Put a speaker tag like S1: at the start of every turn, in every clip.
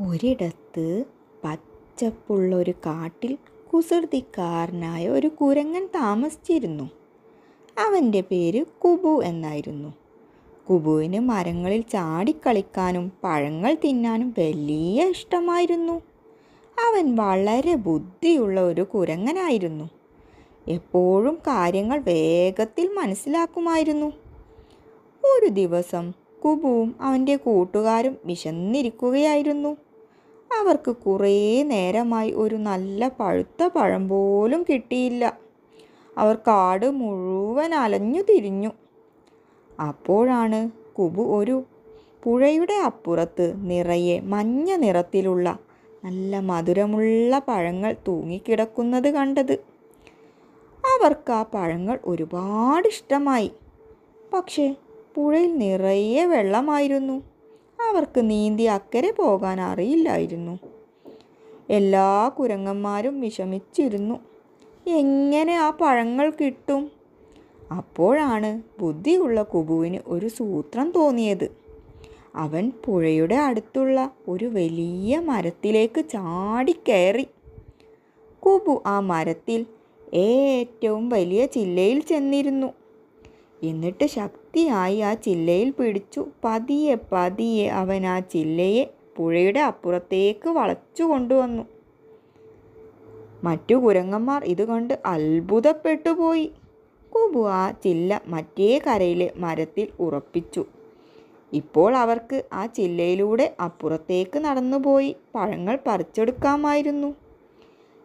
S1: ഒരിടത്ത് പച്ചപ്പുള്ള ഒരു കാട്ടിൽ കുസൃതിക്കാരനായ ഒരു കുരങ്ങൻ താമസിച്ചിരുന്നു. അവന്റെ പേര് കുബു എന്നായിരുന്നു. കുബുവിന് മരങ്ങളിൽ ചാടിക്കളിക്കാനും പഴങ്ങൾ തിന്നാനും വലിയ ഇഷ്ടമായിരുന്നു. അവൻ വളരെ ബുദ്ധിയുള്ള ഒരു കുരങ്ങനായിരുന്നു. എപ്പോഴും കാര്യങ്ങൾ വേഗത്തിൽ മനസ്സിലാക്കുമായിരുന്നു. ഒരു ദിവസം കുബുവും അവന്റെ കൂട്ടുകാരും വിശന്നിരിക്കുകയായിരുന്നു. അവർക്ക് കുറേ നേരമായി ഒരു നല്ല പഴുത്ത പഴം പോലും കിട്ടിയില്ല. അവർ കാട് മുഴുവൻ അലഞ്ഞു തിരിഞ്ഞു. അപ്പോഴാണ് കുബു ഒരു പുഴയുടെ അപ്പുറത്ത് നിറയെ മഞ്ഞ നിറത്തിലുള്ള നല്ല മധുരമുള്ള പഴങ്ങൾ തൂങ്ങിക്കിടക്കുന്നത് കണ്ടത്. അവർക്ക് ആ പഴങ്ങൾ ഒരുപാട് ഇഷ്ടമായി. പക്ഷേ പുഴയിൽ നിറയെ വെള്ളമായിരുന്നു. അവർക്ക് നീന്തി അക്കരെ പോകാൻ അറിയില്ലായിരുന്നു. എല്ലാ കുരങ്ങന്മാരും വിഷമിച്ചിരുന്നു. എങ്ങനെ ആ പഴങ്ങൾ കിട്ടും? അപ്പോഴാണ് ബുദ്ധിയുള്ള കുബുവിന് ഒരു സൂത്രം തോന്നിയത്. അവൻ പുഴയുടെ അടുത്തുള്ള ഒരു വലിയ മരത്തിലേക്ക് ചാടിക്കയറി കുബു ആ മരത്തിൽ ഏറ്റവും വലിയ ചില്ലയിൽ ചെന്നിരുന്നു. എന്നിട്ട് ശക്തിയായി ആ ചില്ലയിൽ പിടിച്ചു. പതിയെ പതിയെ അവൻ ആ ചില്ലയെ പുഴയുടെ അപ്പുറത്തേക്ക് വളച്ചു കൊണ്ടുവന്നു. മറ്റു കുരങ്ങന്മാർ ഇത് കണ്ട് അത്ഭുതപ്പെട്ടു പോയി കുബു ആ ചില്ല മറ്റേ കരയിലെ മരത്തിൽ ഉറപ്പിച്ചു. ഇപ്പോൾ അവർക്ക് ആ ചില്ലയിലൂടെ അപ്പുറത്തേക്ക് നടന്നുപോയി. പഴങ്ങൾ പറിച്ചെടുക്കാമായിരുന്നു.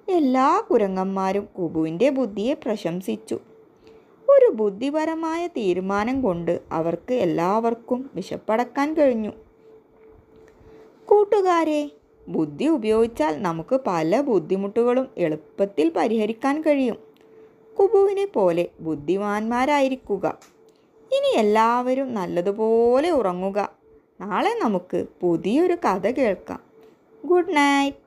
S1: എല്ലാ കുരങ്ങന്മാരും കുബുവിന്റെ ബുദ്ധിയെ പ്രശംസിച്ചു. ഒരു ബുദ്ധിപരമായ തീരുമാനം കൊണ്ട് അവർക്ക് എല്ലാവർക്കും വിശപ്പടക്കാൻ കഴിഞ്ഞു. കൂട്ടുകാരെ ബുദ്ധി ഉപയോഗിച്ചാൽ നമുക്ക് പല ബുദ്ധിമുട്ടുകളും എളുപ്പത്തിൽ പരിഹരിക്കാൻ കഴിയും. കുബുവിനെ പോലെ ബുദ്ധിമാന്മാരായിരിക്കുക. ഇനി എല്ലാവരും നല്ലതുപോലെ ഉറങ്ങുക. നാളെ നമുക്ക് പുതിയൊരു കഥ കേൾക്കാം. Good night.